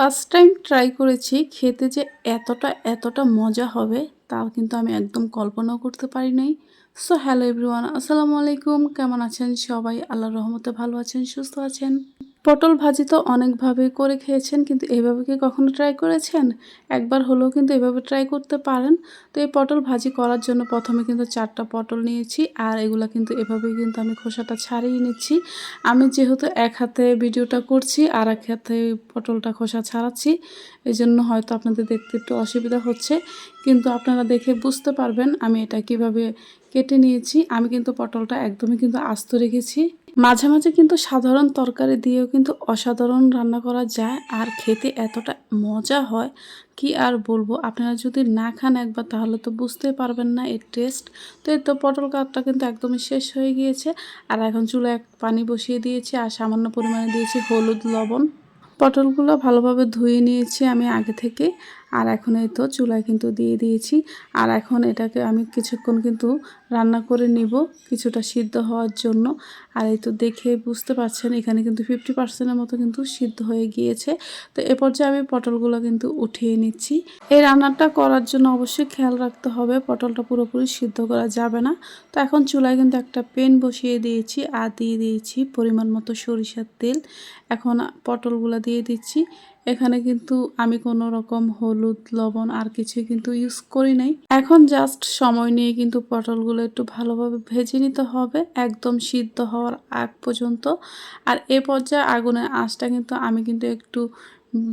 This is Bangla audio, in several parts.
ফার্স্ট টাইম ট্রাই করেছি, খেতে যে এতটা এতটা মজা হবে তা কিন্তু আমি একদম কল্পনাও করতে পারি নাই। সো হ্যালো এভরিওয়ান আসসালামু আলাইকুম, কেমন আছেন সবাই? আল্লাহর রহমতে ভালো আছেন, সুস্থ আছেন? পটল ভাজি তো অনেকভাবে করে খেয়েছেন, কিন্তু এইভাবে কি কখনো ট্রাই করেছেন? একবার হলেও কিন্তু এভাবে ট্রাই করতে পারেন। তো এই পটল ভাজি করার জন্য প্রথমে কিন্তু চারটা পটল নিয়েছি, আর এগুলো কিন্তু এভাবেই কিন্তু আমি খোসাটা ছাড়িয়ে নিচ্ছি। আমি যেহেতু এক হাতে ভিডিওটা করছি, আর এক হাতে পটলটা খোসা ছাড়াচ্ছি এই জন্য হয়তো আপনাদের দেখতে একটু অসুবিধা হচ্ছে। কিন্তু আপনারা দেখে বুঝতে পারবেন আমি এটা কীভাবে কেটে নিয়েছি। আমি কিন্তু পটলটা একদমই কিন্তু আস্ত রেখেছি। মাঝে মাঝে কিন্তু সাধারণ তরকারি দিয়েও কিন্তু অসাধারণ রান্না করা যায়। আর খেতে এতটা মজা হয়, কি আর বলব? আপনারা যদি না খান একবার, তাহলে তো বুঝতেই পারবেন না এর টেস্ট তো এই তো পটল কাঠটা কিন্তু একদমই শেষ হয়ে গিয়েছে। আর এখন চুলায় এক পানি বসিয়ে দিয়েছি আর সামান্য পরিমাণে দিয়েছি হলুদ লবণ। পটলগুলো ভালোভাবে ধুয়ে নিয়েছি আমি আগে থেকে। আর এখন এই তো চুলায় কিন্তু দিয়ে দিয়েছি। আর এখন এটাকে আমি কিছুক্ষণ কিন্তু রান্না করে নিব কিছুটা সিদ্ধ হওয়ার জন্য। আর এই তো দেখে বুঝতে পারছেন, এখানে কিন্তু ফিফটি পার্সেন্টের মতো কিন্তু সিদ্ধ হয়ে গিয়েছে। তো এ পর্যায়ে আমি পটলগুলো কিন্তু উঠিয়ে নিচ্ছি। এই রান্নাটা করার জন্য অবশ্যই খেয়াল রাখতে হবে, পটলটা পুরোপুরি সিদ্ধ করা যাবে না। তো এখন চুলায় কিন্তু একটা পেন বসিয়ে দিয়েছি আর দিয়ে দিয়েছি পরিমাণ মতো সরিষার তেল। এখন পটলগুলো দিয়ে দিচ্ছি। এখানে কিন্তু আমি কোনো রকম হলুদ, লবণ আর কিছুই কিন্তু ইউজ করি নাই। এখন জাস্ট সময় নিয়ে কিন্তু পটলগুলো একটু ভালোভাবে ভেজে নিতে হবে, একদম সিদ্ধ হওয়ার আগ পর্যন্ত। আর এ পর্যায়ে আগুনের আঁচটা কিন্তু আমি কিন্তু একটু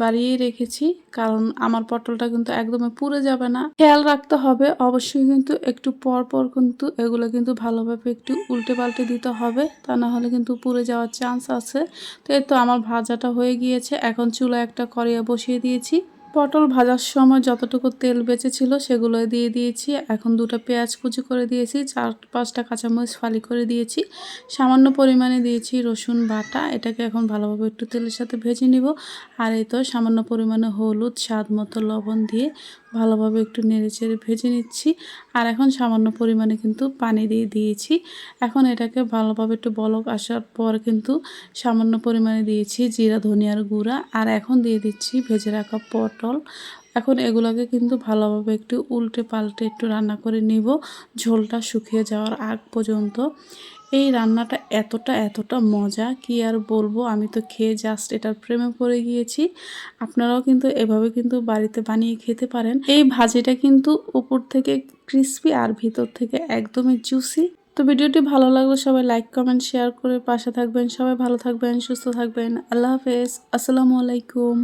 বাড়িয়ে রেখেছি, কারণ আমার পটলটা কিন্তু একদমই পুড়ে যাবে না। খেয়াল রাখতে হবে, অবশ্যই কিন্তু একটু পর পর কিন্তু এগুলো কিন্তু ভালোভাবে একটু উল্টে পাল্টে দিতে হবে, তা না হলে কিন্তু পুড়ে যাওয়ার চান্স আছে। তো এই তো আমার ভাজাটা হয়ে গিয়েছে, এখন চুলা একটা করিয়া বসিয়ে দিয়েছি। পটল ভাজার সময় যতটুকু তেল বেঁচেছিল সেগুলো দিয়ে দিয়েছি। এখন দুটো পেঁয়াজ কুচি করে দিয়েছি, চার, পাঁচটা কাঁচামরিচ ফালি করে দিয়েছি। সামান্য পরিমাণে দিয়েছি রসুন বাটা, এটাকে এখন ভালোভাবে একটু তেলের সাথে ভেজে নিব। আর এই তো সামান্য পরিমাণে হলুদ, স্বাদ মতো লবণ দিয়ে ভালোভাবে একটু নেড়ে চেড়ে ভেজে নিচ্ছি। আর এখন সামান্য পরিমাণে কিন্তু পানি দিয়ে দিয়েছি। এখন এটাকে ভালোভাবে একটু বলক আসার পর কিন্তু সামান্য পরিমাণে দিয়েছি জিরা, ধনিয়ার গুঁড়া। আর এখন দিয়ে দিচ্ছি ভেজে রাখা পটল। এখন এগুলোকে কিন্তু ভালোভাবে একটু উল্টে পাল্টে একটু রান্না করে নিব। ঝোলটা শুকিয়ে যাওয়ার আগ পর্যন্ত। এই রান্নাটা এতটা এতটা মজা, কি আর বলব? আমি তো খেয়ে জাস্ট এটার প্রেমে পড়ে গিয়েছি। আপনারাও কিন্তু এভাবে কিন্তু বাড়িতে বানিয়ে খেতে পারেন। এই ভাজিটা কিন্তু উপর থেকে ক্রিস্পি আর ভিতর থেকে একদমই জুসি তো ভিডিওটি ভালো লাগলে সবাই লাইক কমেন্ট শেয়ার করে পাশে থাকবেন। সবাই ভালো থাকবেন, সুস্থ থাকবেন। আল্লাহ হাফেজ। আসসালামু আলাইকুম।